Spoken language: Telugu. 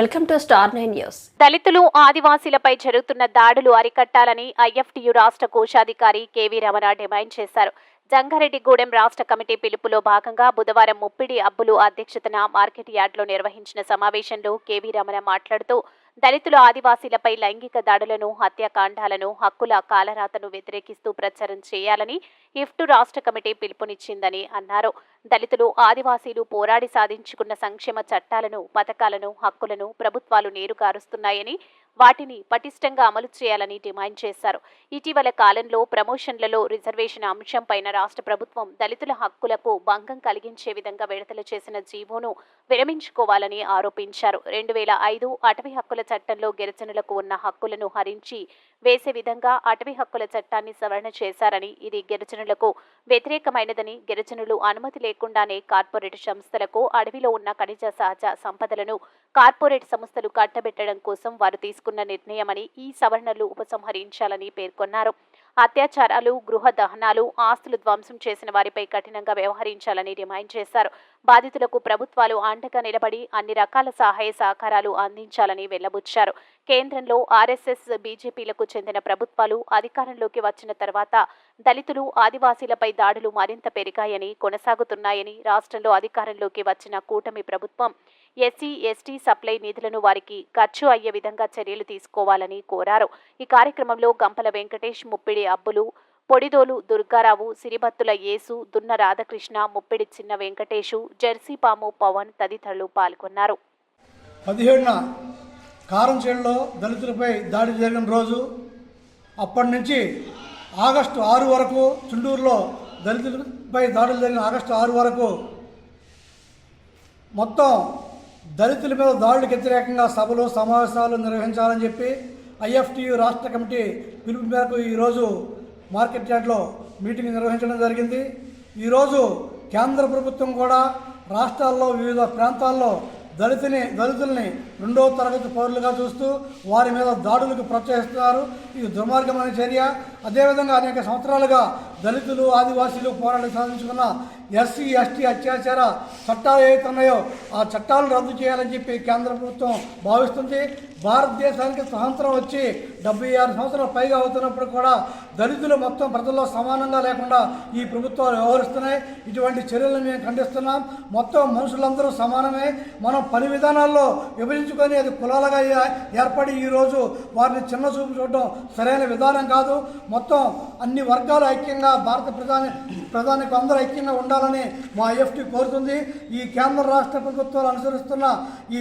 Welcome to star nine news. దళితులు ఆదివాసీలపై జరుగుతున్న దాడులు అరికట్టాలని ఐఎఫ్టియు రాష్ట్ర కోశాధికారి కేవీ రమణ డిమాండ్ చేశారు. జంగారెడ్డిగూడెం రాష్ట్ర కమిటీ పిలుపులో భాగంగా బుధవారం ముప్పిడి అబ్బులు అధ్యక్షతన మార్కెట్ యార్డ్లో నిర్వహించిన సమావేశంలో కేవీ రమణ మాట్లాడుతూ దళితుల ఆదివాసీలపై లైంగిక దాడులను హత్యాకాండాలను హక్కుల కాలరాతను వ్యతిరేకిస్తూ ప్రచారం చేయాలని ఇఫ్టు రాష్ట్ర కమిటీ పిలుపునిచ్చిందని అన్నారు. దళితులు ఆదివాసీలు పోరాడి సాధించుకున్న సంక్షేమ చట్టాలను పథకాలను హక్కులను ప్రభుత్వాలు నేరుగారుస్తున్నాయని వాటిని పటిష్టంగా అమలు చేయాలని డిమాండ్ చేశారు. ఇటీవల కాలంలో ప్రమోషన్లలో రిజర్వేషన్ అంశంపైన రాష్ట్ర ప్రభుత్వం దళితుల హక్కులకు భంగం కలిగించే విధంగా విడుదల చేసిన జీవోను విరమించుకోవాలని ఆరోపించారు. రెండు వేల ఐదు అటవీ హక్కుల చట్టంలో గిరిజనులకు ఉన్న హక్కులను హరించి వేసే విధంగా అటవీ హక్కుల చట్టాన్ని సవరణ చేశారని ఇది గిరిజనులకు వ్యతిరేకమైనదని గిరిజనులు అనుమతి లేకుండానే కార్పొరేట్ సంస్థలకు అడవిలో ఉన్న ఖనిజ సహజ సంపదలను కార్పొరేట్ సంస్థలు కట్టబెట్టడం కోసం వారు తీసుకున్న నిర్ణయమని ఈ సవరణలు ఉపసంహరించాలని పేర్కొన్నారు. అత్యాచారాలు గృహ దహనాలు ఆస్తులు ధ్వంసం చేసిన వారిపై కఠినంగా వ్యవహరించాలని డిమాండ్ చేశారు. బాధితులకు ప్రభుత్వాలు అండగా నిలబడి అన్ని రకాల సహాయ సహకారాలు అందించాలని వెల్లబుచ్చారు కేంద్రంలో ఆర్ఎస్ఎస్ బీజేపీలకు చెందిన ప్రభుత్వాలు అధికారంలోకి వచ్చిన తర్వాత దళితులు ఆదివాసీలపై దాడులు మరింత పెరిగాయని కొనసాగుతున్నాయని రాష్ట్రంలో అధికారంలోకి వచ్చిన కూటమి ప్రభుత్వం ఎస్సీ ఎస్టీ సప్లై నిధులను వారికి ఖర్చు అయ్యే విధంగా చర్యలు తీసుకోవాలని కోరారు. ఈ కార్యక్రమంలో గంపల వెంకటేష్ ముప్పిడి అబ్బులు పొడిదోలు దుర్గారావు సిరిబత్తుల యేసు దున్న రాధాకృష్ణ ముప్పిడి చిన్న వెంకటేషు జెర్సీపాము పవన్ తదితరులు పాల్గొన్నారు. పదిహేడున కారంచేడులో దళితులపై దాడి జరిగిన రోజు అప్పటి నుంచి ఆగస్టు ఆరు వరకు చుండూరులో దళితులపై దాడులు జరిగిన ఆగస్టు ఆరు వరకు మొత్తం దళితుల మీద దాడులకు వ్యతిరేకంగా సభలు సమావేశాలు నిర్వహించాలని చెప్పి ఐఎఫ్టియు రాష్ట్ర కమిటీ పిలుపు మేరకు ఈరోజు మార్కెట్ యార్డ్లో మీటింగ్ నిర్వహించడం జరిగింది. ఈరోజు కేంద్ర ప్రభుత్వం కూడా రాష్ట్రాల్లో వివిధ ప్రాంతాల్లో దళితుని దళితుల్ని రెండవ తరగతి పౌరులుగా చూస్తూ వారి మీద దాడులకు ప్రోత్సహిస్తున్నారు. ఇది దుర్మార్గమైన చర్య. అదేవిధంగా అనేక సంవత్సరాలుగా దళితులు ఆదివాసీలు పోరాటం సాధించుకున్న ఎస్సీ ఎస్టీ అత్యాచార చట్టాలు ఏవైతే ఉన్నాయో ఆ చట్టాలు రద్దు చేయాలని చెప్పి కేంద్ర ప్రభుత్వం భావిస్తుంది. భారతదేశానికి స్వతంత్రం వచ్చి డెబ్బై ఆరు సంవత్సరాలు పైగా అవుతున్నప్పుడు కూడా దళితులు మొత్తం ప్రజల్లో సమానంగా లేకుండా ఈ ప్రభుత్వాలు వ్యవహరిస్తున్నాయి. ఇటువంటి చర్యలను మేము ఖండిస్తున్నాం. మొత్తం మనుషులందరూ సమానమే. మనం పని విధానాల్లో విభజించుకొని అది కులాలుగా ఏర్పడి ఈరోజు వారిని చిన్న చూపు చూడడం సరైన విధానం కాదు. మొత్తం అన్ని వర్గాలు ఐక్యంగా భారత ప్రధాని ప్రధానికి అందరూ ఐక్యంగా ఉండాలని మా ఎఫ్టీ కోరుతుంది. ఈ కేంద్ర రాష్ట్ర ప్రభుత్వాలు అనుసరిస్తున్న ఈ